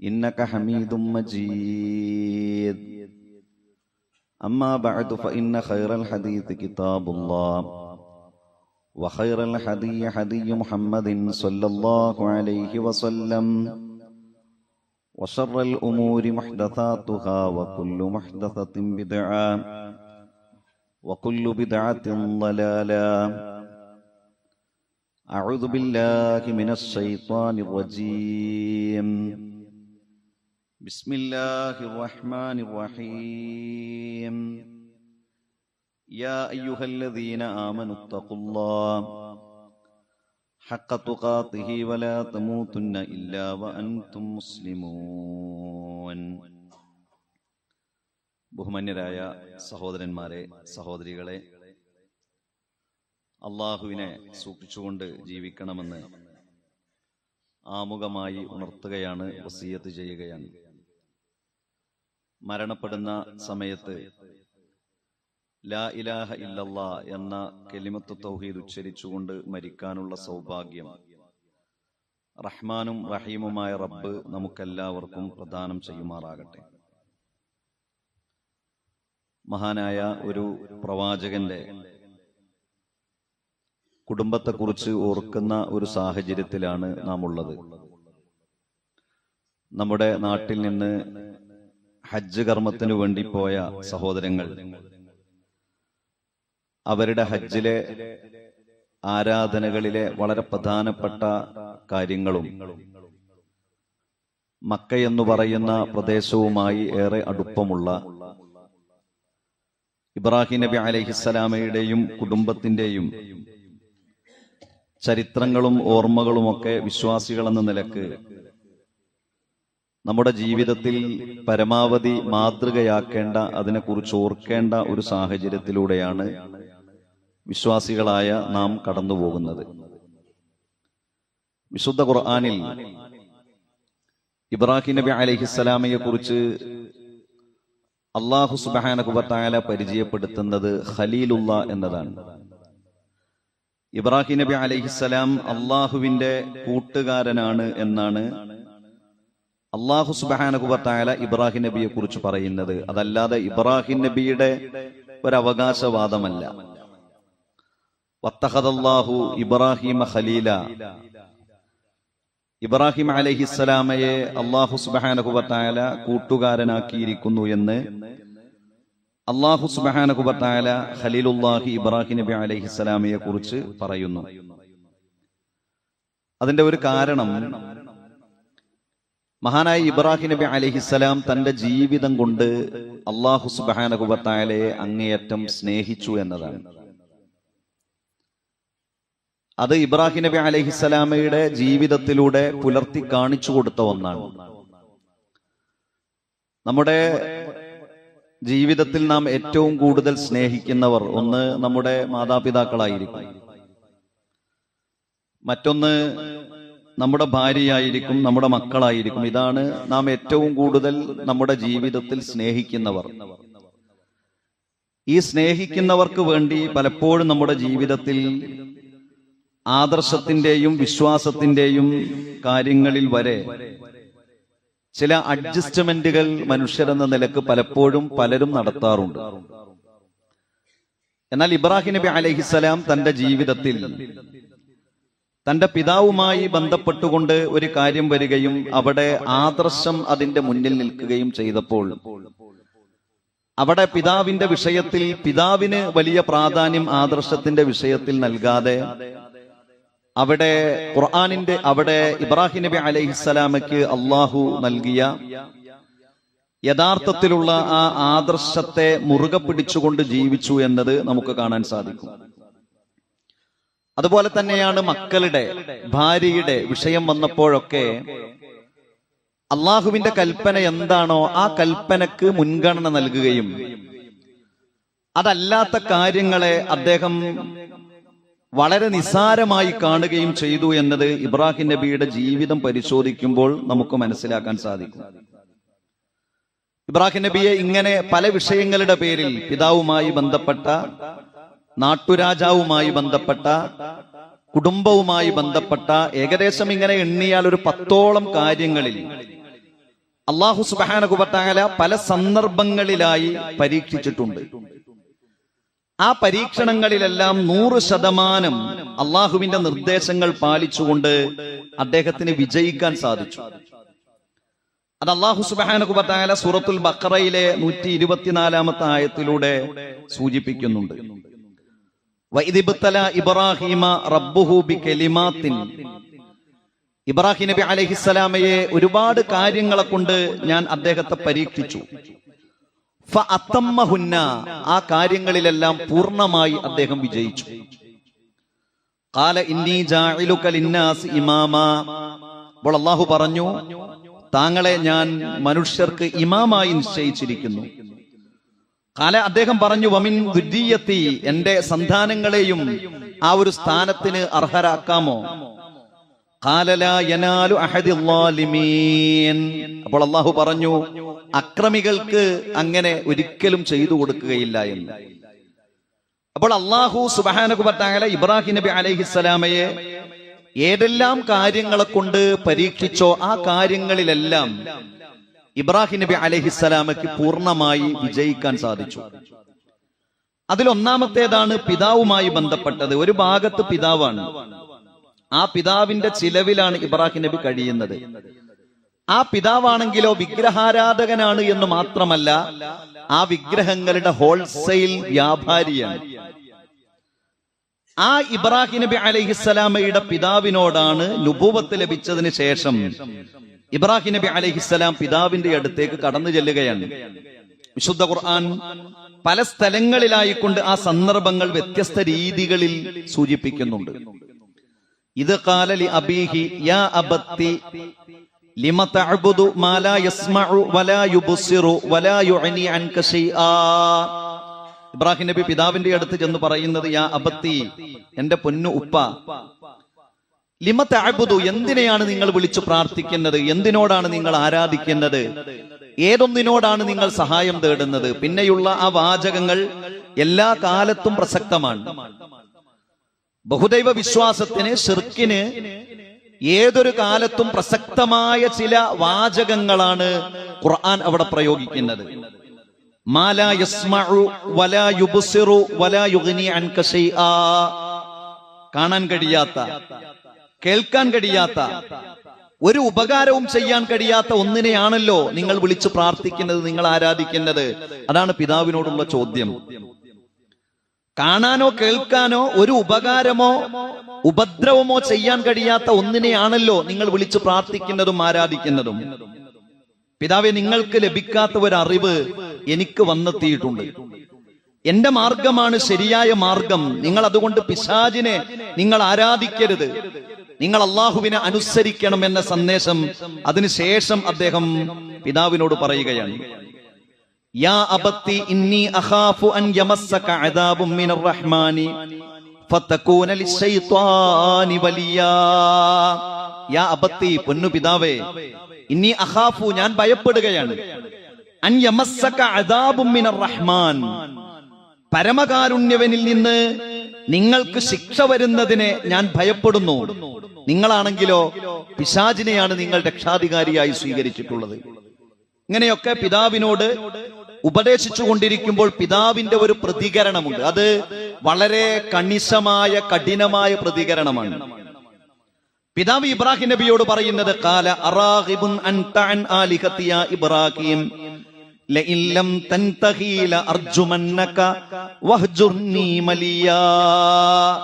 إنك حميد مجيد. أما بعد فإن خير الحديث كتاب الله وخير الحدي حدي محمد صلى الله عليه وسلم وشر الأمور محدثاتها وكل محدثة بدعة وكل بدعة ضلالة. أعوذ بالله من الشيطان الرجيم. بسم الله الرحمن الرحيم يا أيها الذين آمنوا اتقوا الله حق تقاته ولا تموتن إلا وأنتم مسلمون ബഹുമാന്യരായ സഹോദരന്മാരെ സഹോദരികളെ അള്ളാഹുവിനെ സൂക്ഷിച്ചുകൊണ്ട് ജീവിക്കണമെന്ന് ആമുഖമായി ഉണർത്തുകയാണ് വസീയത്ത് ചെയ്യുകയാണ് മരണപ്പെടുന്ന സമയത്ത് ലാ ഇലാഹ ഇല്ലല്ലാ എന്ന കെലിമത്ത് തൗഹീദ് ഉച്ചരിച്ചുകൊണ്ട് മരിക്കാനുള്ള സൗഭാഗ്യം. റഹ്മാനും റഹീമുമായ റബ്ബ് നമുക്കെല്ലാവർക്കും പ്രദാനം ചെയ്യുമാറാകട്ടെ. മഹാനായ ഒരു പ്രവാചകന്റെ കുടുംബത്തെക്കുറിച്ച് ഓർക്കുന്ന ഒരു സാഹചര്യത്തിലാണ് നാം ഉള്ളത് നമ്മുടെ നാട്ടിൽ നിന്ന് ഹജ്ജ് കർമ്മത്തിനു വേണ്ടി പോയ സഹോദരങ്ങൾ. അവരുടെ ഹജ്ജിലെ ആരാധനകളിലെ വളരെ പ്രധാനപ്പെട്ട കാര്യങ്ങളും മക്ക എന്ന് പറയുന്ന പ്രദേശവുമായി ഏറെ അടുപ്പമുള്ള ഇബ്രാഹിം നബി അലഹിസ്സലാമയുടെയും കുടുംബത്തിന്റെയും ചരിത്രങ്ങളും ഓർമ്മകളുമൊക്കെ വിശ്വാസികളെന്ന നിലയ്ക്ക് നമ്മുടെ ജീവിതത്തിൽ പരമാവധി മാതൃകയാക്കേണ്ട അതിനെക്കുറിച്ച് ഓർക്കേണ്ട ഒരു സാഹചര്യത്തിലൂടെയാണ് വിശ്വാസികളായ നാം കടന്നുപോകുന്നത്. വിശുദ്ധ ഖുർആാനിൽ ഇബ്രാഹിം നബി അലഹിസ്സലാമയെ കുറിച്ച് അള്ളാഹു സുബാനകുബത്തായ പരിചയപ്പെടുത്തുന്നത് ഖലീലുള്ള എന്നതാണ്. ഇബ്രാഹിം നബി അലഹിസ്സലാം അള്ളാഹുവിന്റെ കൂട്ടുകാരനാണ് എന്നാണ് അള്ളാഹു സുബാനകുബത്തായ ഇബ്രാഹിം നബിയെ കുറിച്ച് പറയുന്നത്. അതല്ലാതെ ഇബ്രാഹിം നബിയുടെ ഒരു അവകാശവാദമല്ല വത്തഹദല്ലാഹു ഇബ്രാഹിമ ഖലീല. ഇബ്രാഹിം അലഹിസ്സലാമയെ അള്ളാഹു സുബാനകുബത്തായ കൂട്ടുകാരനാക്കിയിരിക്കുന്നു എന്ന് അള്ളാഹു സുബാനകുബത്തായ ഖലീലുല്ലാഹി ഇബ്രാഹിം നബി അലഹിസ്സലാമയെ കുറിച്ച് പറയുന്നു. അതിന്റെ ഒരു കാരണം മഹാനായ ഇബ്രാഹിം നബി അലഹിസ്സലാം തന്റെ ജീവിതം കൊണ്ട് അള്ളാഹു സുബാനകുബത്തായാലെ അങ്ങേയറ്റം സ്നേഹിച്ചു എന്നതാണ്. അത് ഇബ്രാഹിം നബി അലഹിസ്സലാമയുടെ ജീവിതത്തിലൂടെ പുലർത്തി കാണിച്ചു കൊടുത്ത ഒന്നാണ്. നമ്മുടെ ജീവിതത്തിൽ നാം ഏറ്റവും കൂടുതൽ സ്നേഹിക്കുന്നവർ ഒന്ന് നമ്മുടെ മാതാപിതാക്കളായിരിക്കും മറ്റൊന്ന് നമ്മുടെ ഭാര്യയായിരിക്കും നമ്മുടെ മക്കളായിരിക്കും. ഇതാണ് നാം ഏറ്റവും കൂടുതൽ നമ്മുടെ ജീവിതത്തിൽ സ്നേഹിക്കുന്നവർ. ഈ സ്നേഹിക്കുന്നവർക്ക് വേണ്ടി പലപ്പോഴും നമ്മുടെ ജീവിതത്തിൽ ആദർശത്തിന്റെയും വിശ്വാസത്തിന്റെയും കാര്യങ്ങളിൽ വരെ ചില അഡ്ജസ്റ്റ്മെന്റുകൾ മനുഷ്യരെന്ന നിലയ്ക്ക് പലപ്പോഴും പലരും നടത്താറുണ്ട്. എന്നാൽ ഇബ്രാഹിം നബി അലഹിസലാം തന്റെ ജീവിതത്തിൽ തന്റെ പിതാവുമായി ബന്ധപ്പെട്ടുകൊണ്ട് ഒരു കാര്യം വരികയും അവിടെ ആദർശം അതിന്റെ മുന്നിൽ നിൽക്കുകയും ചെയ്തപ്പോൾ അവിടെ പിതാവിന്റെ വിഷയത്തിൽ പിതാവിന് വലിയ പ്രാധാന്യം ആദർശത്തിന്റെ വിഷയത്തിൽ നൽകാതെ അവിടെ ഖുർആാനിന്റെ അവിടെ ഇബ്രാഹിം നബി അലൈഹിസ്സലാമയ്ക്ക് അള്ളാഹു നൽകിയ യഥാർത്ഥത്തിലുള്ള ആ ആദർശത്തെ മുറുകെ പിടിച്ചുകൊണ്ട് ജീവിച്ചു എന്നത് നമുക്ക് കാണാൻ സാധിക്കും. അതുപോലെ തന്നെയാണ് മക്കളുടെ ഭാര്യയുടെ വിഷയം വന്നപ്പോഴൊക്കെ അള്ളാഹുവിന്റെ കൽപ്പന എന്താണോ ആ കൽപ്പനക്ക് മുൻഗണന നൽകുകയും അതല്ലാത്ത കാര്യങ്ങളെ അദ്ദേഹം വളരെ നിസ്സാരമായി കാണുകയും ചെയ്തു എന്നത് ഇബ്രാഹിം നബിയുടെ ജീവിതം പരിശോധിക്കുമ്പോൾ നമുക്ക് മനസ്സിലാക്കാൻ സാധിക്കും. ഇബ്രാഹിം നബിയെ ഇങ്ങനെ പല വിഷയങ്ങളുടെ പേരിൽ പിതാവുമായി ബന്ധപ്പെട്ട നാട്ടുരാജാവുമായി ബന്ധപ്പെട്ട കുടുംബവുമായി ബന്ധപ്പെട്ട ഏകദേശം ഇങ്ങനെ എണ്ണിയാൽ ഒരു പത്തോളം കാര്യങ്ങളിൽ അള്ളാഹു സുബാനകുബത്താല പല സന്ദർഭങ്ങളിലായി പരീക്ഷിച്ചിട്ടുണ്ട്. ആ പരീക്ഷണങ്ങളിലെല്ലാം നൂറ് ശതമാനം അള്ളാഹുവിന്റെ നിർദ്ദേശങ്ങൾ പാലിച്ചുകൊണ്ട് അദ്ദേഹത്തിന് വിജയിക്കാൻ സാധിച്ചു. അത് അള്ളാഹു സുബാനകുബത്താല സൂറത്തുൽ ബക്കറയിലെ നൂറ്റി ഇരുപത്തിനാലാമത്തെ ആയത്തിലൂടെ സൂചിപ്പിക്കുന്നുണ്ട്. ഇബ്രാഹിമ റബ്ബുഹു ഇബ്രാഹിം നബി അലഹിസ്സലാമയെ ഒരുപാട് കാര്യങ്ങളെ കൊണ്ട് ഞാൻ അദ്ദേഹത്തെ പരീക്ഷിച്ചു. ഫഅത്തമ്മഹുന്ന ആ കാര്യങ്ങളിലെല്ലാം പൂർണമായി അദ്ദേഹം വിജയിച്ചു. കാല ഇന്നി അപ്പോൾ അള്ളാഹു പറഞ്ഞു താങ്കളെ ഞാൻ മനുഷ്യർക്ക് ഇമാമായി നിശ്ചയിച്ചിരിക്കുന്നു. കാല അദ്ദേഹം പറഞ്ഞു വമിൻ ദുരീയത്തി എന്റെ സന്താനങ്ങളെയും ആ ഒരു സ്ഥാനത്തിന് അർഹരാക്കാമോ? അപ്പോൾ അള്ളാഹു പറഞ്ഞു അക്രമികൾക്ക് അങ്ങനെ ഒരിക്കലും ചെയ്തു കൊടുക്കുകയില്ല എന്ന്. അപ്പോൾ അള്ളാഹു സുബാനകുബത്തായ ഇബ്രാഹിം നബി അലഹിസ്സലാമയെ ഏതെല്ലാം കാര്യങ്ങളെ കൊണ്ട് പരീക്ഷിച്ചോ ആ കാര്യങ്ങളിലെല്ലാം ഇബ്രാഹിം നബി അലഹിസ്സലാമയ്ക്ക് പൂർണമായി വിജയിക്കാൻ സാധിച്ചു. അതിലൊന്നാമത്തേതാണ് പിതാവുമായി ബന്ധപ്പെട്ടത്. ഒരു ഭാഗത്ത് പിതാവാണ്. ആ പിതാവിന്റെ ചിലവിലാണ് ഇബ്രാഹിം നബി കഴിയുന്നത്. ആ പിതാവാണെങ്കിലോ വിഗ്രഹാരാധകനാണ് എന്ന് മാത്രമല്ല ആ വിഗ്രഹങ്ങളുടെ ഹോൾസെയിൽ വ്യാപാരിയാണ്. ആ ഇബ്രാഹിം നബി അലഹിസ്സലാമയുടെ പിതാവിനോടാണ് നുപൂവത്ത് ലഭിച്ചതിന് ശേഷം ഇബ്രാഹിം നബി അലഹിസ്സലാം പിതാവിന്റെ അടുത്തേക്ക് കടന്നു ചെല്ലുകയാണ്. വിശുദ്ധ ഖുർആൻ പല സ്ഥലങ്ങളിലായിക്കൊണ്ട് ആ സന്ദർഭങ്ങൾ വ്യത്യസ്ത രീതികളിൽ സൂചിപ്പിക്കുന്നുണ്ട്. ഇത് കാലലി അബീഹി യാ അബത്തി ലിമ മാ ലാ യസ്മഉ വലാ യുബ്സിറു വലാ ഇബ്രാഹിം നബി പിതാവിന്റെ അടുത്ത് ചെന്ന് പറയുന്നത് യാ അബത്തി എന്റെ പൊന്നു ഉപ്പ ലിമ തഅബുദു എന്തിനെയാണ് നിങ്ങൾ വിളിച്ചു പ്രാർത്ഥിക്കുന്നത്? എന്തിനോടാണ് നിങ്ങൾ ആരാധിക്കുന്നത്? ഏതൊന്നിനോടാണ് നിങ്ങൾ സഹായം തേടുന്നത്? പിന്നെയുള്ള ആ വാചകങ്ങൾ എല്ലാ കാലത്തും പ്രസക്തമാണ്. ബഹുദൈവ വിശ്വാസത്തിന് ഷിർക്കിന് ഏതൊരു കാലത്തും പ്രസക്തമായ ചില വാചകങ്ങളാണ് ഖുർആൻ അവിടെ പ്രയോഗിക്കുന്നത്. യസ്മഉ വലാ യുബ്സിറു വലാ യുഗ്നി കാണാൻ കഴിയാത്ത കേൾക്കാൻ കഴിയാത്ത ഒരു ഉപകാരവും ചെയ്യാൻ കഴിയാത്ത ഒന്നിനെയാണല്ലോ നിങ്ങൾ വിളിച്ചു പ്രാർത്ഥിക്കുന്നത് നിങ്ങൾ ആരാധിക്കുന്നത് അതാണ് പിതാവിനോടുള്ള ചോദ്യം. കാണാനോ കേൾക്കാനോ ഒരു ഉപകാരമോ ഉപദ്രവമോ ചെയ്യാൻ കഴിയാത്ത ഒന്നിനെയാണല്ലോ നിങ്ങൾ വിളിച്ചു പ്രാർത്ഥിക്കുന്നതും ആരാധിക്കുന്നതും. പിതാവെ നിങ്ങൾക്ക് ലഭിക്കാത്ത ഒരു അറിവ് എനിക്ക് വന്നെത്തിയിട്ടുണ്ട്. എന്റെ മാർഗമാണ് ശരിയായ മാർഗം. നിങ്ങൾ അതുകൊണ്ട് പിശാജിനെ നിങ്ങൾ ആരാധിക്കരുത്. നിങ്ങൾ അള്ളാഹുവിനെ അനുസരിക്കണം എന്ന സന്ദേശം അതിനുശേഷം അദ്ദേഹം പിതാവിനോട് പറയുകയാണ്. യാ അബത്തി ഇന്നി അഖാഫു അൻ യമസ്സക അദാബും മിനർ റഹ്മാനി ഫതകൂന ലിശൈത്വാനി വലിയാ. യാ അബത്തി പൊന്നു പിതാവേ ഇന്നി അഖാഫു ഞാൻ ഭയപ്പെടുകയാണ്. അൻ യമസ്സക അദാബും മിനർ റഹ്മാൻ. പരമകാരുണ്യവനിൽ നിന്ന് നിങ്ങൾക്ക് ശിക്ഷ വരുന്നതിനെ ഞാൻ ഭയപ്പെടുന്നു. നിങ്ങളാണെങ്കിലോ പിശാചിനെയാണ് നിങ്ങൾ രക്ഷാധികാരിയായി സ്വീകരിച്ചിട്ടുള്ളത്. ഇങ്ങനെയൊക്കെ പിതാവിനോട് ഉപദേശിച്ചു കൊണ്ടിരിക്കുമ്പോൾ പിതാവിന്റെ ഒരു പ്രതികരണമുണ്ട്. അത് വളരെ കണിശമായ കഠിനമായ പ്രതികരണമാണ്. പിതാവ് ഇബ്രാഹിം നബിയോട് പറയുന്നത് കാല അറാഹിബുൻ ഇബ്രാഹിം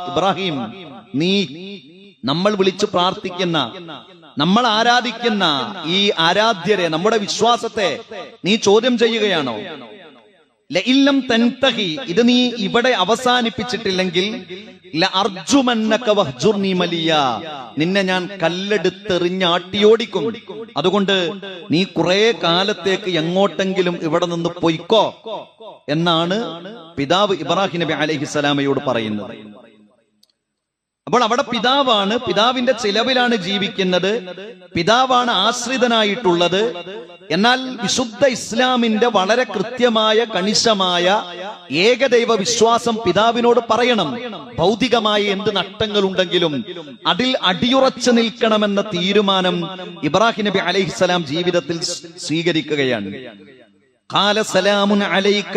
ഇബ്രാഹിം നീ നമ്മൾ വിളിച്ചു പ്രാർത്ഥിക്കുന്ന നമ്മൾ ആരാധിക്കുന്ന ഈ ആരാധ്യരെ നമ്മുടെ വിശ്വാസത്തെ നീ ചോദ്യം ചെയ്യുകയാണോ? ലഇല്ലം തൻതഹി ഇത് നീ ഇവിടെ അവസാനിപ്പിച്ചിട്ടില്ലെങ്കിൽ നിന്നെ ഞാൻ കല്ലെടുത്തെറിഞ്ഞ് ആട്ടിയോടിക്കും അതുകൊണ്ട് നീ കുറെ കാലത്തേക്ക് എങ്ങോട്ടെങ്കിലും ഇവിടെ നിന്ന് പൊയ്ക്കോ എന്നാണ് പിതാവ് ഇബ്രാഹിം നബി അലഹിസ്സലാമയോട് പറയുന്നത്. അപ്പോൾ അവിടെ പിതാവാണ് പിതാവിന്റെ ചിലവിലാണ് ജീവിക്കുന്നത്. പിതാവാണ് ആശ്രിതനായിട്ടുള്ളത്. എന്നാൽ വിശുദ്ധ ഇസ്ലാമിന്റെ വളരെ കൃത്യമായ കണിശമായ ഏകദൈവ വിശ്വാസം പിതാവിനോട് പറയണം. ഭൗതികമായ എന്ത് നഷ്ടങ്ങളുണ്ടെങ്കിലും അതിൽ അടിയുറച്ചു നിൽക്കണമെന്ന തീരുമാനം ഇബ്രാഹിം നബി അലൈഹിസ്സലാം ജീവിതത്തിൽ സ്വീകരിക്കുകയാണ്. قال سلام عليك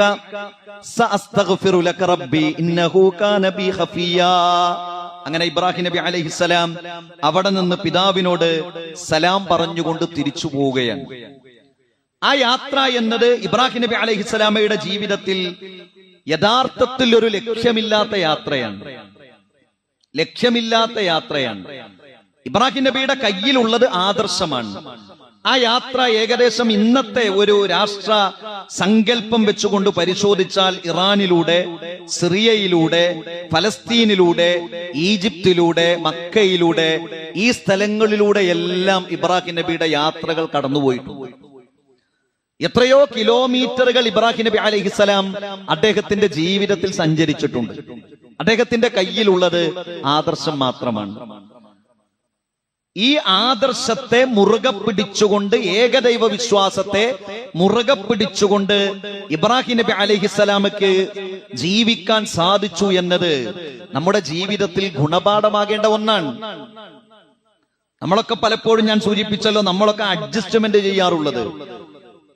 سأستغفر لك ربي إنه كان بي خفيا അങ്ങനെ ഇബ്രാഹിം നബി അലൈഹിസ്സലാം അവിടെ നിന്ന് പിതാവിനോട് സലാം പറഞ്ഞുകൊണ്ട് തിരിച്ചു പോവുകയാണ് ആ യാത്ര എന്നത് ഇബ്രാഹിം നബി അലൈഹിസ്സലാമയുടെ ജീവിതത്തിൽ യഥാർത്ഥത്തിൽ ഒരു ലക്ഷ്യമില്ലാത്ത യാത്രയാണ് ലക്ഷ്യമില്ലാത്ത യാത്രയാണ് ഇബ്രാഹിം നബിയുടെ കയ്യിലുള്ളത് ആദർശമാണ് ആ യാത്ര ഏകദേശം ഇന്നത്തെ ഒരു രാഷ്ട്ര സങ്കല്പം വെച്ചുകൊണ്ട് പരിശോധിച്ചാൽ ഇറാനിലൂടെ സിറിയയിലൂടെ ഫലസ്തീനിലൂടെ ഈജിപ്തിലൂടെ മക്കയിലൂടെ ഈ സ്ഥലങ്ങളിലൂടെ എല്ലാം ഇബ്രാഹിം നബിയുടെ യാത്രകൾ കടന്നുപോയിട്ടുണ്ട് എത്രയോ കിലോമീറ്ററുകൾ ഇബ്രാഹിം നബി അലൈഹിസ്സലാം അദ്ദേഹത്തിന്റെ ജീവിതത്തിൽ സഞ്ചരിച്ചിട്ടുണ്ട്. അദ്ദേഹത്തിന്റെ കയ്യിലുള്ളത് ആദർശം മാത്രമാണ്. ഈ ആദർശത്തെ മുറുകെ പിടിച്ചുകൊണ്ട് ഏകദൈവ വിശ്വാസത്തെ മുറുകെ പിടിച്ചുകൊണ്ട് ഇബ്രാഹിം നബി അലഹിസ്സലാമക്ക് ജീവിക്കാൻ സാധിച്ചു എന്നത് നമ്മുടെ ജീവിതത്തിൽ ഗുണപാഠമാകേണ്ട ഒന്നാണ്. നമ്മളൊക്കെ പലപ്പോഴും ഞാൻ സൂചിപ്പിച്ചല്ലോ നമ്മളൊക്കെ അഡ്ജസ്റ്റ്മെന്റ് ചെയ്യാറുള്ളത്.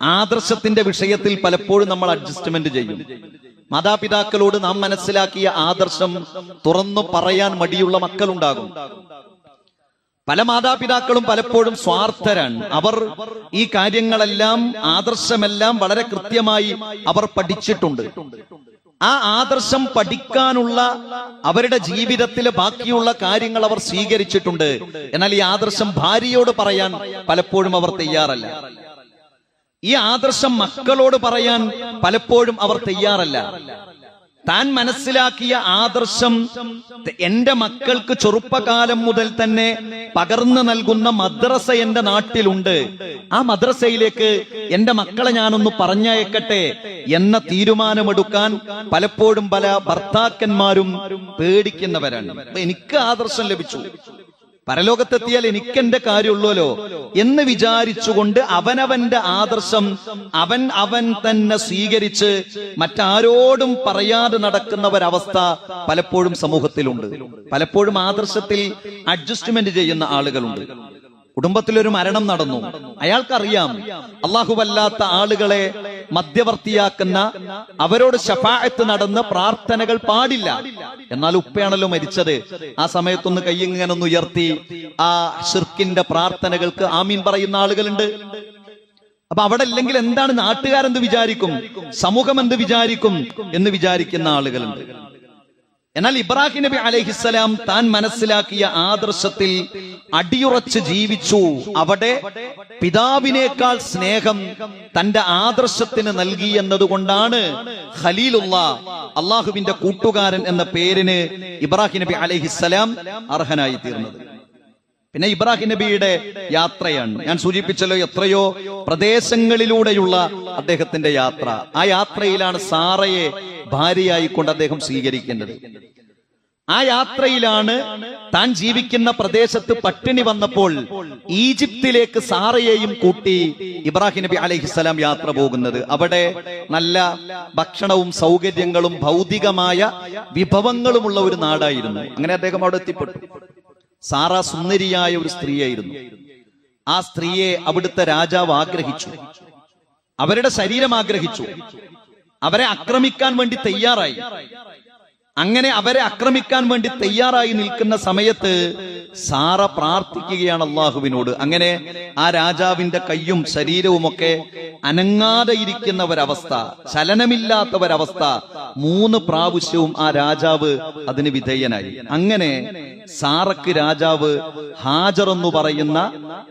ആദർശത്തിന്റെ വിഷയത്തിൽ പലപ്പോഴും നമ്മൾ അഡ്ജസ്റ്റ്മെന്റ് ചെയ്യും. മാതാപിതാക്കളോട് നാം മനസ്സിലാക്കിയ ആദർശം തുറന്നു പറയാൻ മടിയുള്ള മക്കളുണ്ടാകും. പല മാതാപിതാക്കളും പലപ്പോഴും സ്വാർത്ഥരാണ്. അവർ ഈ കാര്യങ്ങളെല്ലാം ആദർശമെല്ലാം വളരെ കൃത്യമായി അവർ പഠിച്ചിട്ടുണ്ട്. ആ ആദർശം പഠിക്കാനുള്ള അവരുടെ ജീവിതത്തിലെ ബാക്കിയുള്ള കാര്യങ്ങൾ അവർ സ്വീകരിച്ചിട്ടുണ്ട്. എന്നാൽ ഈ ആദർശം ഭാര്യയോട് പറയാൻ പലപ്പോഴും അവർ തയ്യാറല്ല. ഈ ആദർശം മക്കളോട് പറയാൻ പലപ്പോഴും അവർ തയ്യാറല്ല. താൻ മനസ്സിലാക്കിയ ആദർശം എന്റെ മക്കൾക്ക് ചെറുപ്പകാലം മുതൽ തന്നെ പകർന്നു നൽകുന്ന മദ്രസ എന്റെ നാട്ടിലുണ്ട്. ആ മദ്രസയിലേക്ക് എന്റെ മക്കളെ ഞാനൊന്ന് പറഞ്ഞയക്കട്ടെ എന്ന തീരുമാനമെടുക്കാൻ പലപ്പോഴും പല ഭർത്താക്കന്മാരും പേടിക്കുന്നവരാണ്. എനിക്ക് ആദർശം ലഭിച്ചു. പരലോകത്തെത്തിയാൽ എനിക്കെന്റെ കാര്യമുള്ളല്ലോ എന്ന് വിചാരിച്ചുകൊണ്ട് അവനവന്റെ ആദർശം അവൻ അവൻ തന്നെ സ്വീകരിച്ച് മറ്റാരോടും പറയാതെ നടക്കുന്ന ഒരവസ്ഥ പലപ്പോഴും സമൂഹത്തിലുണ്ട്. പലപ്പോഴും ആദർശത്തിൽ അഡ്ജസ്റ്റ്മെന്റ് ചെയ്യുന്ന ആളുകളുണ്ട്. കുടുംബത്തിലൊരു മരണം നടന്നു. അയാൾക്കറിയാം അള്ളാഹുവല്ലാത്ത ആളുകളെ മധ്യവർത്തിയാക്കുന്ന അവരോട് ഷഫായത്ത് നടന്ന് പ്രാർത്ഥനകൾ പാടില്ല. എന്നാൽ ഉപ്പയാണല്ലോ മരിച്ചത്. ആ സമയത്തൊന്ന് കയ്യിങ്ങനെ ഒന്ന് ഉയർത്തി ആ ഷിർക്കിന്റെ പ്രാർത്ഥനകൾക്ക് ആമീൻ പറയുന്ന ആളുകളുണ്ട്. അപ്പൊ അവിടെ ഇല്ലെങ്കിൽ എന്താണ് നാട്ടുകാരെന്ത് വിചാരിക്കും? സമൂഹം എന്ത് വിചാരിക്കും? എന്ന് വിചാരിക്കുന്ന ആളുകളുണ്ട്. എന്നാൽ ഇബ്രാഹിം നബി അലഹിസ്സലാം താൻ മനസ്സിലാക്കിയ ആദർശത്തിൽ അടിയുറച്ച് ജീവിച്ചു. അവിടെ പിതാവിനേക്കാൾ സ്നേഹം തന്റെ ആദർശത്തിന് നൽകി എന്നതുകൊണ്ടാണ് ഖലീലുള്ള അള്ളാഹുവിന്റെ കൂട്ടുകാരൻ എന്ന പേരിന് ഇബ്രാഹിം നബി അലഹിസ്സലാം അർഹനായി തീർന്നത്. പിന്നെ ഇബ്രാഹിം നബിയുടെ യാത്രയാണ്. ഞാൻ സൂചിപ്പിച്ചല്ലോ എത്രയോ പ്രദേശങ്ങളിലൂടെയുള്ള അദ്ദേഹത്തിന്റെ യാത്ര. ആ യാത്രയിലാണ് സാറയെ ഭാര്യയായിക്കൊണ്ട് അദ്ദേഹം സ്വീകരിക്കേണ്ടത്. ആ യാത്രയിലാണ് താൻ ജീവിക്കുന്ന പ്രദേശത്ത് പട്ടിണി വന്നപ്പോൾ ഈജിപ്തിലേക്ക് സാറയെയും കൂട്ടി ഇബ്രാഹിം നബി അലഹിസ്സലാം യാത്ര പോകുന്നത്. അവിടെ നല്ല ഭക്ഷണവും സൗകര്യങ്ങളും ഭൗതികമായ വിഭവങ്ങളുമുള്ള ഒരു നാടായിരുന്നു. അങ്ങനെ അദ്ദേഹം അവിടെ എത്തിപ്പെട്ടു. സാറ സുന്ദരിയായ ഒരു സ്ത്രീയായിരുന്നു. ആ സ്ത്രീയെ അവിടുത്തെ രാജാവ് ആഗ്രഹിച്ചു. അവരുടെ ശരീരം ആഗ്രഹിച്ചു. അവരെ ആക്രമിക്കാൻ വേണ്ടി തയ്യാറായി. അങ്ങനെ അവരെ ആക്രമിക്കാൻ വേണ്ടി തയ്യാറായി നിൽക്കുന്ന സമയത്ത് സാറ പ്രാർത്ഥിക്കുകയാണ് അള്ളാഹുവിനോട്. അങ്ങനെ ആ രാജാവിന്റെ കയ്യും ശരീരവും ഒക്കെ അനങ്ങാതെ ഇരിക്കുന്ന ഒരവസ്ഥ ചലനമില്ലാത്ത ഒരവസ്ഥ മൂന്ന് പ്രാവശ്യവും ആ രാജാവ് അതിന് വിധേയനായി. അങ്ങനെ സാറക്ക് രാജാവ് ഹാജർ എന്ന് പറയുന്ന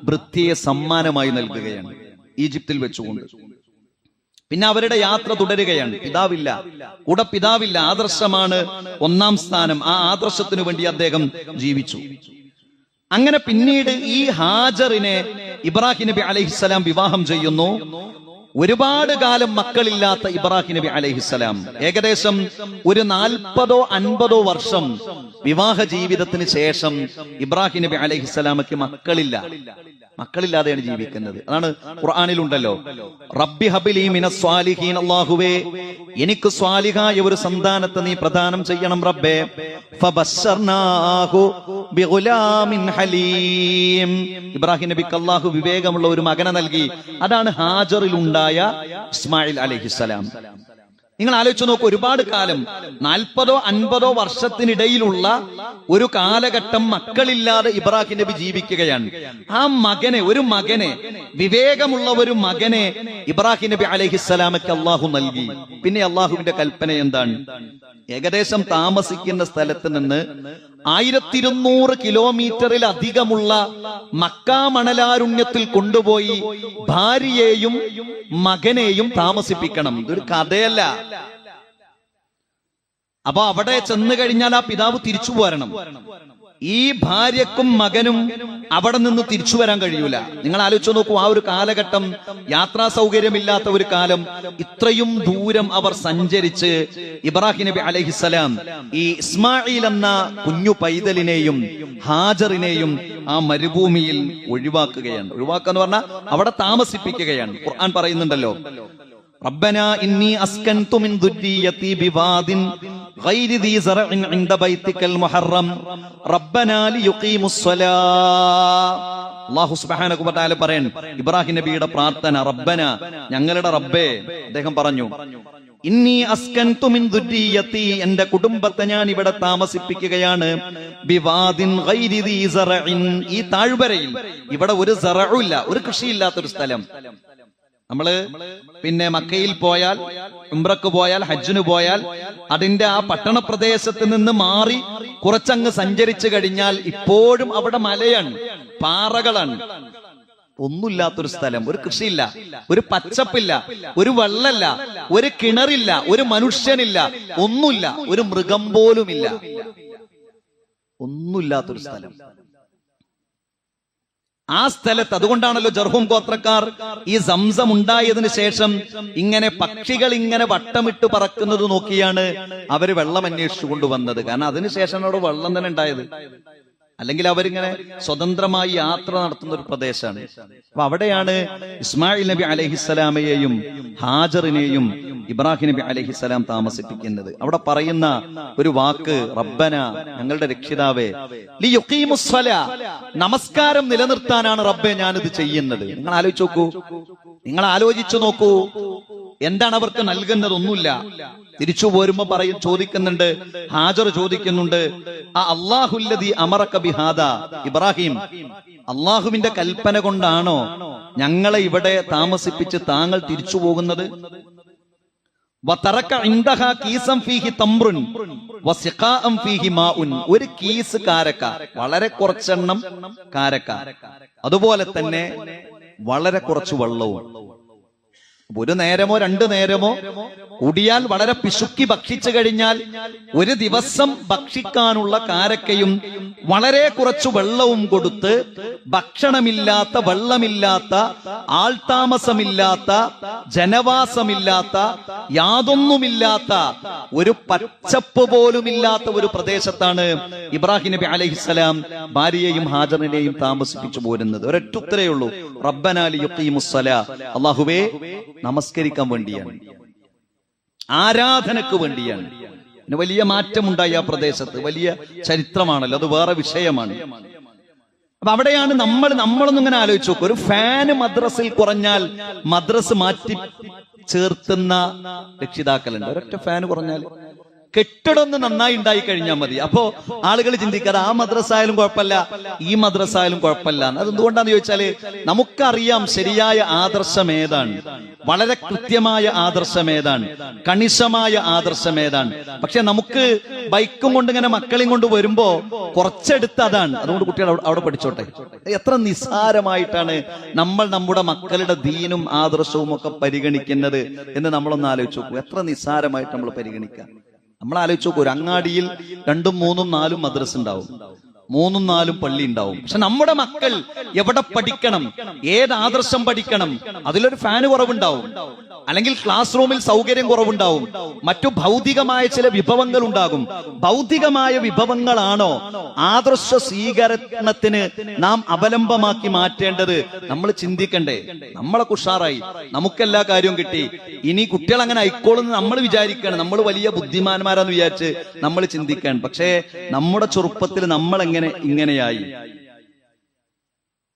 വൃത്തിയെ സമ്മാനമായി നൽകുകയാണ് ഈജിപ്തിൽ വെച്ചുകൊണ്ട്. പിന്നെ അവരുടെ യാത്ര തുടരുകയാണ്. പിതാവില്ല. കൂടെ പിതാവില്ല ആദർശമാണ് ഒന്നാം സ്ഥാനം. ആ ആദർശത്തിനു വേണ്ടി അദ്ദേഹം ജീവിച്ചു. അങ്ങനെ പിന്നീട് ഈ ഹാജറിനെ ഇബ്രാഹിം നബി അലഹിസ്സലാം വിവാഹം ചെയ്യുന്നു. ഒരുപാട് കാലം മക്കളില്ലാത്ത ഇബ്രാഹിം നബി അലഹിസ്സലാം ഏകദേശം ഒരു നാൽപ്പതോ അൻപതോ വർഷം വിവാഹ ജീവിതത്തിന് ശേഷം ഇബ്രാഹിം നബി അലഹിസ്സലാമയ്ക്ക് മക്കളില്ല. മക്കളില്ലാതെയാണ് ജീവിക്കുന്നത്. അതാണ് ഖുർആാനിലുണ്ടല്ലോ. റബ്ബി ഹബിലി മിന സ്വാലിഹീൻ അള്ളാഹുവേ എനിക്ക് സ്വാലിഹായ ഒരു സന്താനത്തെ നീ പ്രദാനം ചെയ്യണം റബ്ബേ. ഹലീം. ഇബ്രാഹിം നബിക്ക് അല്ലാഹു വിവേകമുള്ള ഒരു മകനെ നൽകി. അതാണ് ഹാജറിൽ ഉണ്ടായ ഇസ്മായിൽ അലൈഹിസ്സലാം. നിങ്ങൾ ആലോചിച്ച് നോക്കൂ ഒരുപാട് കാലം നാൽപ്പതോ അൻപതോ വർഷത്തിനിടയിലുള്ള ഒരു കാലഘട്ടം മക്കളില്ലാതെ ഇബ്രാഹിം നബി ജീവിക്കുകയാണ്. ആ മകനെ ഒരു മകനെ വിവേകമുള്ള ഒരു മകനെ ഇബ്രാഹിം നബി അലഹിസ്സലാമയ്ക്ക് അള്ളാഹു നൽകി. പിന്നെ അള്ളാഹുവിന്റെ കൽപ്പന എന്താണ്? ഏകദേശം താമസിക്കുന്ന സ്ഥലത്ത് നിന്ന് ആയിരത്തിരുന്നൂറ് കിലോമീറ്ററിൽ അധികമുള്ള മക്കാ മണലാരുണ്യത്തിൽ കൊണ്ടുപോയി ഭാര്യയെയും മകനെയും താമസിപ്പിക്കണം. ഇതൊരു കഥയല്ല. അപ്പൊ അവിടെ ചെന്ന് കഴിഞ്ഞാൽ ആ പിതാവ് തിരിച്ചു പോരണം. ഈ ഭാര്യക്കും മകനും അവിടെ നിന്ന് തിരിച്ചു വരാൻ കഴിയൂല. നിങ്ങൾ ആലോചിച്ചു നോക്കൂ ആ ഒരു കാലഘട്ടം യാത്രാ സൗകര്യമില്ലാത്ത ഒരു കാലം. ഇത്രയും ദൂരം അവർ സഞ്ചരിച്ച് ഇബ്രാഹിം നബി അലഹിസലാം ഈ ഇസ്മായിൽ എന്ന കുഞ്ഞു പൈതലിനെയും ഹാജറിനെയും ആ മരുഭൂമിയിൽ ഒഴിവാക്കുകയാണ്. ഒഴിവാക്കുക എന്ന് പറഞ്ഞാൽ അവിടെ താമസിപ്പിക്കുകയാണ്. ഖുർആൻ പറയുന്നുണ്ടല്ലോ ربنا إني أسكنت من ذريتي بواد غير ذي زرع عند بيتك المحرم ربنا ليقيموا الصلاة അള്ളാഹു സുബ്ഹാനഹു വതആല പറയൻ ഇബ്രാഹിം നബിയുടെ പ്രാർത്ഥന റബ്ബന ഞങ്ങളുടെ റബ്ബേ അദ്ദേഹം പറഞ്ഞു ഇന്നി അസ്കൻതു മിൻ ദുര്രിയത്തി എന്റെ കുടുംബത്തെ ഞാൻ ഇവിടെ താമസിപ്പിക്കുകയാണ് ബിവാദിൻ ഗൈരി ദീ സറഇൻ ഈ താഴ്വരയിൽ ഇവിടെ ഒരു സറഉല്ല ഒരു കൃഷിയില്ലാത്ത ഒരു സ്ഥലം നമ്മൾ പിന്നെ മക്കയിൽ പോയാൽ ഉംറക്ക് പോയാൽ ഹജ്ജിന് പോയാൽ അതിന്റെ ആ പട്ടണ പ്രദേശത്ത് നിന്ന് മാറി കുറച്ചങ്ങ് സഞ്ചരിച്ചു കഴിഞ്ഞാൽ ഇപ്പോഴും അവിടെ മലയാണ് പാറകളാണ്. ഒന്നുമില്ലാത്തൊരു സ്ഥലം ഒരു കൃഷിയില്ല ഒരു പച്ചപ്പില്ല ഒരു വെള്ളല്ല ഒരു കിണറില്ല ഒരു മനുഷ്യനില്ല ഒന്നുമില്ല ഒരു മൃഗം പോലുമില്ല. ഒന്നുമില്ലാത്തൊരു സ്ഥലം. ആ സ്ഥലത്ത് അതുകൊണ്ടാണല്ലോ ജർഹും ഗോത്രക്കാർ ഈ സംസം ഉണ്ടായതിനു ശേഷം ഇങ്ങനെ പക്ഷികൾ ഇങ്ങനെ വട്ടമിട്ട് പറക്കുന്നത് നോക്കിയാണ് അവർ വെള്ളം അന്വേഷിച്ചു കൊണ്ടുവന്നത് കാരണം അതിനുശേഷം അവിടെ വെള്ളം തന്നെ ഉണ്ടായത്. അല്ലെങ്കിൽ അവരിങ്ങനെ സ്വതന്ത്രമായി യാത്ര നടത്തുന്ന ഒരു പ്രദേശമാണ്. അപ്പൊ അവിടെയാണ് ഇസ്മായിൽ നബി അലഹിസ്സലാമയെയും ഹാജറിനെയും ഇബ്രാഹിം നബി അലഹിസ്സലാം താമസിപ്പിക്കുന്നത്. അവിടെ പറയുന്ന ഒരു വാക്ക് റബ്ബന ഞങ്ങളുടെ രക്ഷിതാവേ നമസ്കാരം നിലനിർത്താനാണ് റബ്ബെ ഞാനിത് ചെയ്യുന്നത്. നിങ്ങൾ ആലോചിച്ചു നോക്കൂ. നിങ്ങൾ ആലോചിച്ചു നോക്കൂ. എന്താണ് അവർക്ക് നൽകുന്നത് ഒന്നുമില്ല തിരിച്ചു പോരുമ്പോ പറയും ചോദിക്കുന്നുണ്ട് ഹാജർ ചോദിക്കുന്നുണ്ട്. ആ അള്ളാഹുല്ലതി അമറക്ക ബിഹാദ ഇബ്രാഹിം അള്ളാഹുവിന്റെ കൽപ്പന കൊണ്ടാണോ ഞങ്ങളെ ഇവിടെ താമസിപ്പിച്ച് താങ്കൾ തിരിച്ചു പോകുന്നത്? ഒരു കീസ് കാരക്ക വളരെ കുറച്ചെണ്ണം കാരക്ക. അതുപോലെ തന്നെ വളരെ കുറച്ച് വെള്ളവും. ഒരു നേരമോ രണ്ടു നേരമോ കൂടിയാൽ വളരെ പിശുക്കി ഭക്ഷിച്ചു കഴിഞ്ഞാൽ ഒരു ദിവസം ഭക്ഷിക്കാനുള്ള കാരക്കയും വളരെ കുറച്ചു വെള്ളവും കൊടുത്ത് ഭക്ഷണമില്ലാത്ത വെള്ളമില്ലാത്ത ആൾതാമസമില്ലാത്ത ജനവാസമില്ലാത്ത യാതൊന്നുമില്ലാത്ത ഒരു പച്ചപ്പ് പോലുമില്ലാത്ത ഒരു പ്രദേശത്താണ് ഇബ്രാഹിം നബി അലഹിസ്സലാം ഭാര്യയെയും ഹാജറിനെയും താമസിപ്പിച്ചു പോരുന്നത്. ഒരൊറ്റ ഉള്ളൂ. റബ്ബനാലി യുക്കീമുസ്സല അള്ളാഹുവേ നമസ്കരിക്കാൻ വേണ്ടിയാണ്. ആരാധനക്ക് വേണ്ടിയാണ്. പിന്നെ വലിയ മാറ്റമുണ്ടായി ആ പ്രദേശത്ത്. വലിയ ചരിത്രമാണല്ലോ. അത് വേറെ വിഷയമാണ്. അപ്പൊ അവിടെയാണ് നമ്മൾ നമ്മളൊന്നും ഇങ്ങനെ ആലോചിച്ച് നോക്കും. ഒരു ഫാന് മദ്രസിൽ കുറഞ്ഞാൽ മദ്രസ് മാറ്റി ചേർത്തുന്ന രക്ഷിതാക്കളുണ്ട്. ഒരൊറ്റ ഫാന് കുറഞ്ഞാൽ കെട്ടിടം ഒന്ന് നന്നായി ഉണ്ടായി കഴിഞ്ഞാൽ മതി. അപ്പോ ആളുകൾ ചിന്തിക്കാതെ ആ മദ്രസ ആയാലും കുഴപ്പമില്ല ഈ മദ്രസ ആയാലും കുഴപ്പമില്ല അതെന്തുകൊണ്ടാന്ന് ചോദിച്ചാൽ നമുക്കറിയാം ശരിയായ ആദർശം ഏതാണ്. വളരെ കൃത്യമായ ആദർശം ഏതാണ്. കണിശമായ ആദർശം ഏതാണ്. പക്ഷെ നമുക്ക് ബൈക്കും കൊണ്ട് ഇങ്ങനെ മക്കളെയും കൊണ്ട് വരുമ്പോ കുറച്ചെടുത്ത് അതാണ്. അതുകൊണ്ട് കുട്ടികൾ അവിടെ- പഠിച്ചോട്ടെ. എത്ര നിസ്സാരമായിട്ടാണ് നമ്മൾ നമ്മുടെ മക്കളുടെ ദീനും ആദർശവും ഒക്കെ പരിഗണിക്കുന്നത് എന്ന് നമ്മളൊന്ന് ആലോചിച്ച് നോക്കൂ. എത്ര നിസ്സാരമായിട്ട് നമ്മൾ പരിഗണിക്കുക. നമ്മൾ ആലോചിച്ച് നോക്കൂ ഒരു അങ്ങാടിയിൽ രണ്ടും മൂന്നും നാലും മദ്രസ ഉണ്ടാവും. മൂന്നും നാലും പള്ളി ഉണ്ടാവും. പക്ഷെ നമ്മുടെ മക്കൾ എവിടെ പഠിക്കണം? ഏത് ആദർശം പഠിക്കണം? അതിലൊരു ഫാന് കുറവുണ്ടാവും. അല്ലെങ്കിൽ ക്ലാസ് റൂമിൽ സൗകര്യം കുറവുണ്ടാവും. മറ്റു ഭൗതികമായ ചില വിഭവങ്ങൾ ഉണ്ടാകും. ഭൗതികമായ വിഭവങ്ങളാണോ ആദർശ സ്വീകരണത്തിന് നാം അവലംബമാക്കി മാറ്റേണ്ടത്? നമ്മൾ ചിന്തിക്കണ്ടേ. നമ്മളെ കുഷാറായി. നമുക്കെല്ലാ കാര്യവും കിട്ടി. ഇനി കുട്ടികൾ അങ്ങനെ ആയിക്കോളും നമ്മൾ വിചാരിക്കണം. നമ്മൾ വലിയ ബുദ്ധിമാന്മാരാന്ന് വിചാരിച്ച് നമ്മൾ ചിന്തിക്കാൻ. പക്ഷേ നമ്മുടെ ചെറുപ്പത്തിൽ നമ്മൾ എങ്ങനെ ഇങ്ങനെയായി.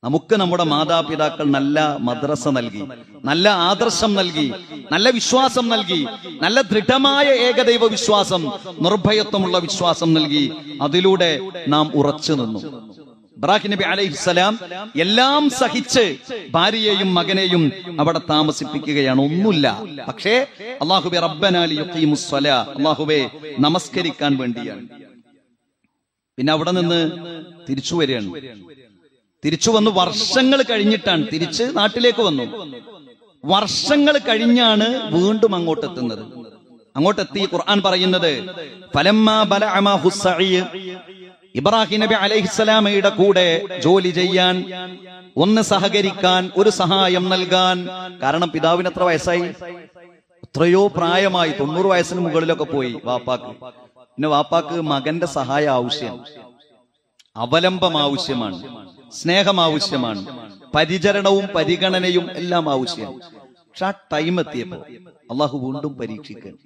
നമുക്ക് നമ്മുടെ മാതാപിതാക്കൾ നല്ല മദ്രസ നൽകി നല്ല ആദർശം നൽകി നല്ല വിശ്വാസം നൽകി നല്ല ദൃഢമായ ഏകദൈവ വിശ്വാസം നിർഭയത്വമുള്ള വിശ്വാസം നൽകി അതിലൂടെ നാം ഉറച്ചു നിന്നു. ഇബ്രാഹിം നബി അലൈഹിസ്സലാം എല്ലാം സഹിച്ച് ഭാര്യയെയും മകനെയും അവിടെ താമസിപ്പിക്കുകയാണ്. ഒന്നുമില്ല. പക്ഷേ അള്ളാഹുബെ റബ്ബനാലി അള്ളാഹുബെ നമസ്കരിക്കാൻ വേണ്ടിയാണ്. പിന്നെ അവിടെ നിന്ന് തിരിച്ചു വരികയാണ്. തിരിച്ചു വന്ന് വർഷങ്ങൾ കഴിഞ്ഞിട്ടാണ്. തിരിച്ച് നാട്ടിലേക്ക് വന്നു. വർഷങ്ങൾ കഴിഞ്ഞാണ് വീണ്ടും അങ്ങോട്ട് എത്തുന്നത് അങ്ങോട്ടെത്തി ഖുർആൻ പറയുന്നത് ഇബ്രാഹിം നബി അലൈഹിസ്സലാമയുടെ കൂടെ ജോലി ചെയ്യാൻ ഒന്ന് സഹകരിക്കാൻ ഒരു സഹായം നൽകാൻ. കാരണം പിതാവിന് എത്ര വയസ്സായി? എത്രയോ പ്രായമായി തൊണ്ണൂറ് വയസ്സിന് മുകളിലൊക്കെ പോയി വാപ്പാക്ക്. പിന്നെ വാപ്പാക്ക് മകന്റെ സഹായം ആവശ്യം. അവലംബം ആവശ്യമാണ്. സ്നേഹം ആവശ്യമാണ്. പരിചരണവും പരിഗണനയും എല്ലാം ആവശ്യം. പക്ഷെ ആ ടൈം എത്തിയപ്പോ അള്ളാഹു വീണ്ടും പരീക്ഷിക്കുന്നു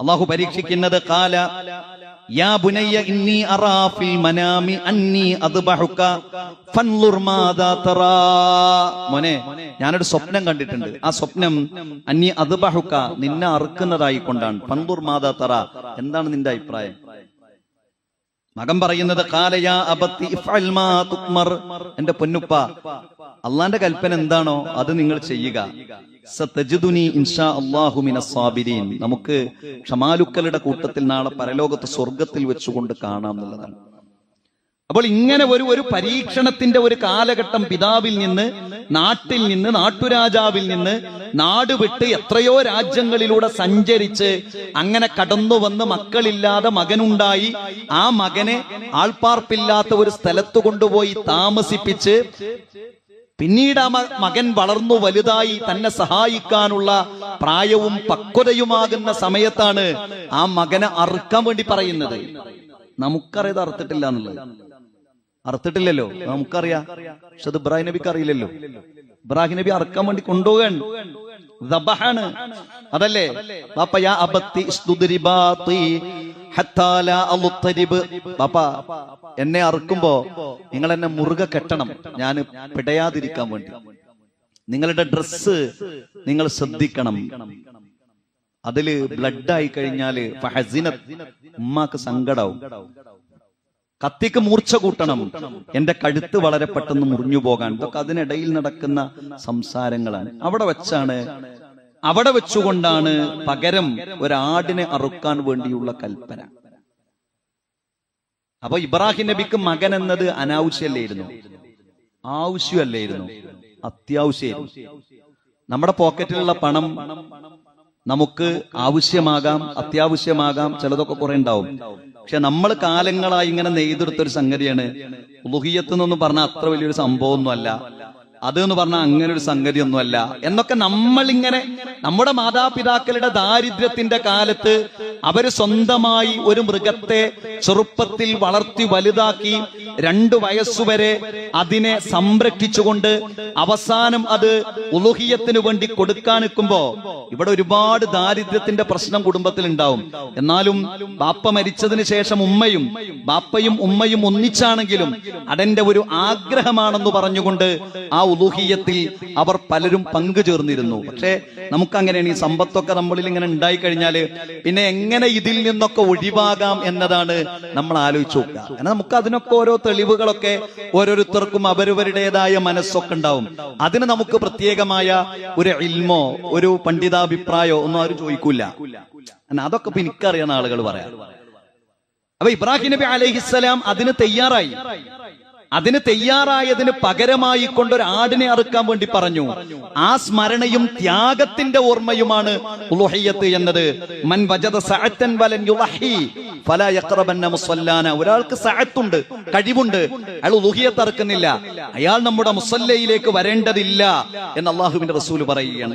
അള്ളാഹു പരീക്ഷിക്കുന്നത് കാല യാ ബുനയ്യ ഇന്നി മനാമി അന്നി അദ്ബഹുക മോനെ ഞാനൊരു സ്വപ്നം കണ്ടിട്ടുണ്ട്. ആ സ്വപ്നം അന്നി അദ്ബഹുക നിന്നെ അറുക്കുന്നതായി കൊണ്ടാണ്. ഫൻളുർ മാദാ തറ. എന്താണ് നിന്റെ അഭിപ്രായം? മകൻ പറയുന്നത് കാലയാ അബത്തി എന്റെ പൊന്നുപ്പ അള്ളാന്റെ കൽപ്പന എന്താണോ അത് നിങ്ങൾ ചെയ്യുക. നമുക്ക് ക്ഷമാലുക്കളുടെ കൂട്ടത്തിൽ നാളെ പരലോകത്ത് സ്വർഗത്തിൽ വെച്ചുകൊണ്ട് കാണാം എന്നുള്ളതാണ്. അപ്പോൾ ഇങ്ങനെ ഒരു ഒരു പരീക്ഷണത്തിന്റെ ഒരു കാലഘട്ടം പിതാവിൽ നിന്ന് നാട്ടിൽ നിന്ന് നാട്ടുരാജാവിൽ നിന്ന് നാട് വിട്ട് എത്രയോ രാജ്യങ്ങളിലൂടെ സഞ്ചരിച്ച് അങ്ങനെ കടന്നു വന്ന് മക്കളില്ലാതെ മകനുണ്ടായി. ആ മകനെ ആൾപ്പാർപ്പില്ലാത്ത ഒരു സ്ഥലത്ത് കൊണ്ടുപോയി താമസിപ്പിച്ച് പിന്നീട് ആ മകൻ വളർന്നു വലുതായി തന്നെ സഹായിക്കാനുള്ള പ്രായവും പക്വതയുമാകുന്ന സമയത്താണ് ആ മകനെ അറുക്കാൻ വേണ്ടി പറയുന്നത് നമുക്കറിയത് അറുത്തിട്ടില്ല എന്നുള്ളത് അറുത്തിട്ടില്ലല്ലോ നമുക്കറിയാം പക്ഷെ അത് ഇബ്രാഹിം നബിക്ക് അറിയില്ലല്ലോ ഇബ്രാഹിം നബി അറുക്കാൻ വേണ്ടി കൊണ്ടുപോകാൻ അതല്ലേ എന്നെ അറുക്കുമ്പോ നിങ്ങൾ എന്നെ മുറുകെ കെട്ടണം. ഞാൻ പിടയാതിരിക്കാൻ വേണ്ടി. നിങ്ങളുടെ ഡ്രസ്സ് നിങ്ങൾ ശ്രദ്ധിക്കണം. അതിൽ ബ്ലഡ് ആയി കഴിഞ്ഞാൽ ഉമ്മാക്ക് സങ്കടാവും. കത്തിക്ക് മൂർച്ച കൂട്ടണം. എന്റെ കഴുത്ത് വളരെ പെട്ടെന്ന് മുറിഞ്ഞു പോകാൻ. ഇതൊക്കെ അതിനിടയിൽ നടക്കുന്ന സംസാരങ്ങളാണ്. അവിടെ വെച്ചാണ് അവിടെ വെച്ചുകൊണ്ടാണ് പകരം ഒരാടിനെ അറുക്കാൻ വേണ്ടിയുള്ള കൽപ്പന. അപ്പൊ ഇബ്രാഹിം നബിക്ക് മകൻ എന്നത് അനാവശ്യമല്ലായിരുന്നു ആവശ്യമല്ലായിരുന്നു. അത്യാവശ്യമായിരുന്നു. നമ്മുടെ പോക്കറ്റിലുള്ള പണം നമുക്ക് ആവശ്യമാകാം അത്യാവശ്യമാകാം ചിലതൊക്കെ കുറെ ഉണ്ടാവും. പക്ഷെ നമ്മൾ കാലങ്ങളായി ഇങ്ങനെ നെയ്തെടുത്തൊരു സംഗതിയാണ്. ഉലുഹിയത്ത് എന്നൊന്നും പറഞ്ഞാൽ അത്ര വലിയൊരു സംഭവമൊന്നുമല്ല. അത് എന്ന് പറഞ്ഞാൽ അങ്ങനെ ഒരു സംഗതി ഒന്നുമല്ല എന്നൊക്കെ നമ്മളിങ്ങനെ നമ്മുടെ മാതാപിതാക്കളുടെ ദാരിദ്ര്യത്തിന്റെ കാലത്ത് അവർ സ്വന്തമായി ഒരു മൃഗത്തെ ചെറുപ്പത്തിൽ വളർത്തി വലുതാക്കി രണ്ടു വയസ്സുവരെ അതിനെ സംരക്ഷിച്ചുകൊണ്ട് അവസാനം അത് ഉലുഹിയത്തിനു വേണ്ടി കൊടുക്കാൻ നിൽക്കുമ്പോ ഇവിടെ ഒരുപാട് ദാരിദ്ര്യത്തിന്റെ പ്രശ്നം കുടുംബത്തിൽ ഉണ്ടാവും എന്നാലും ബാപ്പ മരിച്ചതിന് ശേഷം ഉമ്മയും ബാപ്പയും ഉമ്മയും ഒന്നിച്ചാണെങ്കിലും അതെന്റെ ഒരു ആഗ്രഹമാണെന്ന് പറഞ്ഞുകൊണ്ട് ആ ഉലുഹിയത്തിൽ അവർ പലരും പങ്കു ചേർന്നിരുന്നു പക്ഷേ നമുക്ക് അങ്ങനെയാണ് ഈ സമ്പത്തൊക്കെ നമ്മളിൽ ഇങ്ങനെ ഉണ്ടായി കഴിഞ്ഞാൽ പിന്നെ എങ്ങനെ ഇതിൽ നിന്നൊക്കെ ഒഴിവാകാം എന്നതാണ് നമ്മൾ ആലോചിച്ച് നോക്കുക. കാരണം നമുക്ക് അതിനൊക്കെ ഓരോ തെളിവുകളൊക്കെ ഓരോരുത്തർക്കും അവരവരുടേതായ മനസ്സൊക്കെ ഉണ്ടാവും. അതിന് നമുക്ക് പ്രത്യേകമായ ഒരു ഇൽമോ ഒരു പണ്ഡിതാഭിപ്രായോ ഒന്നും ആരും ചോദിക്കൂല. അതൊക്കെ ഇപ്പൊ എനിക്കറിയുന്ന ആളുകൾ പറയാം. അപ്പൊ ഇബ്രാഹിം നബി അലഹിസ്സലാം അതിന് തയ്യാറായി. അതിന് തയ്യാറായതിന് പകരമായി കൊണ്ട് ഒരു ആടിനെ അറുക്കാൻ വേണ്ടി പറഞ്ഞു. ആ സ്മരണയും ത്യാഗത്തിന്റെ ഓർമ്മയുമാണ് എന്നത്. മൻ വജദ സഅത്തൻ വലൻ യുലഹി യഖറബന്ന ഒരാൾക്ക് സഅത്തുണ്ട് കഴിവുണ്ട്. അയാൾ ഉലുഹിയത്ത് അറുക്കുന്നില്ല. അയാൾ നമ്മുടെ മുസല്ലയിലേക്ക് വരേണ്ടതില്ല എന്ന് അള്ളാഹുവിന്റെ റസൂൽ പറയുകയാണ്.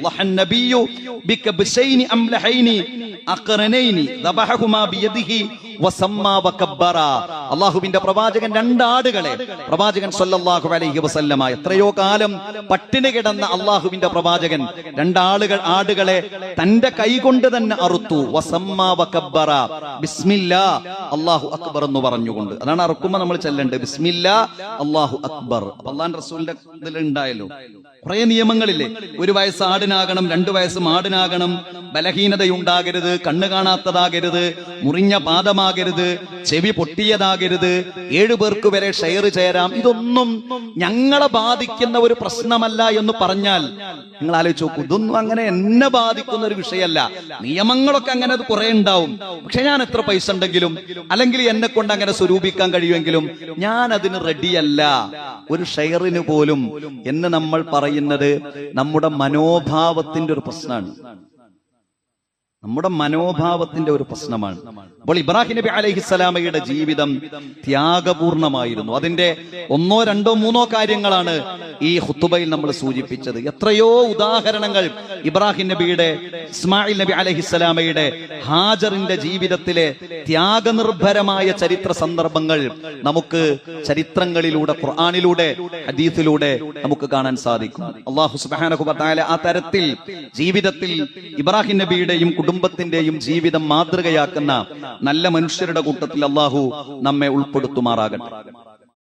ബികബ്ശൈനി അംലഹൈനി അഖറനൈനി അള്ളാഹുവിന്റെ പ്രവാചകൻ രണ്ടാടുകളെ പ്രവാചകൻ സല്ലല്ലാഹു അലൈഹി വസല്ലമ. എത്രയോ കാലം പട്ടിണി കിടന്ന അള്ളാഹുവിന്റെ പ്രവാചകൻ രണ്ടാളുകൾ ആടുകളെ തന്റെ കൈകൊണ്ട് തന്നെ അറുത്തു. അള്ളാഹു അക്ബർ എന്ന് പറഞ്ഞുകൊണ്ട്. അതാണ് അറുക്കുമ്പോ നമ്മൾ ചെല്ലേണ്ടത്. ബിസ്മില്ല. അള്ളാഹു അക്ബർ. അള്ളാൻ റസൂലിന്റെ ഇതിൽ ഉണ്ടായല്ലോ. കുറെ നിയമങ്ങളില്ലേ? ഒരു വയസ്സ് ആടിനാകണം രണ്ടു വയസ്സ് മാടിനാകണം. ബലഹീനതയുണ്ടാകരുത് കണ്ണു കാണാത്തതാകരുത് മുറിഞ്ഞ പാദമാകരുത് ചെവി പൊട്ടിയതാകരുത് ഏഴു പേർക്ക് വരെ ഷെയർ ചേരാം. ഇതൊന്നും ഞങ്ങളെ ബാധിക്കുന്ന ഒരു പ്രശ്നമല്ല എന്ന് പറഞ്ഞാൽ നിങ്ങൾ ആലോചിച്ച് നോക്കൂ ഇതൊന്നും അങ്ങനെ എന്നെ ബാധിക്കുന്ന ഒരു വിഷയമല്ല. നിയമങ്ങളൊക്കെ അങ്ങനെ അത് കുറെ ഉണ്ടാവും. പക്ഷെ ഞാൻ എത്ര പൈസ ഉണ്ടെങ്കിലും അല്ലെങ്കിൽ എന്നെ കൊണ്ട് അങ്ങനെ സ്വരൂപിക്കാൻ കഴിയുമെങ്കിലും ഞാൻ അതിന് റെഡിയല്ല ഒരു ഷെയറിന് പോലും എന്ന് നമ്മൾ പറയുന്നത് നമ്മുടെ മനോഭാവത്തിന്റെ ഒരു പ്രശ്നമാണ്. നമ്മുടെ മനോഭാവത്തിന്റെ ഒരു പ്രശ്നമാണ്. അപ്പോൾ ഇബ്രാഹിം നബി അലഹിസ്സലാമയുടെ ജീവിതം ത്യാഗപൂർണമായിരുന്നു. അതിന്റെ ഒന്നോ രണ്ടോ മൂന്നോ കാര്യങ്ങളാണ് ഈ ഹുത്തുബയിൽ നമ്മൾ സൂചിപ്പിച്ചത്. എത്രയോ ഉദാഹരണങ്ങൾ ഇബ്രാഹിം നബിയുടെ ഇസ്മായിൽ നബി അലഹിസ്സലാമയുടെ ഹാജറിന്റെ ജീവിതത്തിലെ ത്യാഗനിർഭരമായ ചരിത്ര സന്ദർഭങ്ങൾ നമുക്ക് ചരിത്രങ്ങളിലൂടെ ഖുർആാനിലൂടെ ഹദീസിലൂടെ നമുക്ക് കാണാൻ സാധിക്കും. അള്ളാഹു സുബാനഹു താല ആ തരത്തിൽ ജീവിതത്തിൽ ഇബ്രാഹിം നബിയുടെയും കുടുംബത്തിന്റെയും ജീവിതം മാതൃകയാക്കുന്ന നല്ല മനുഷ്യരുടെ കൂട്ടത്തിൽ അള്ളാഹു നമ്മെ ഉൾപ്പെടുത്തുമാറാകട്ടെ.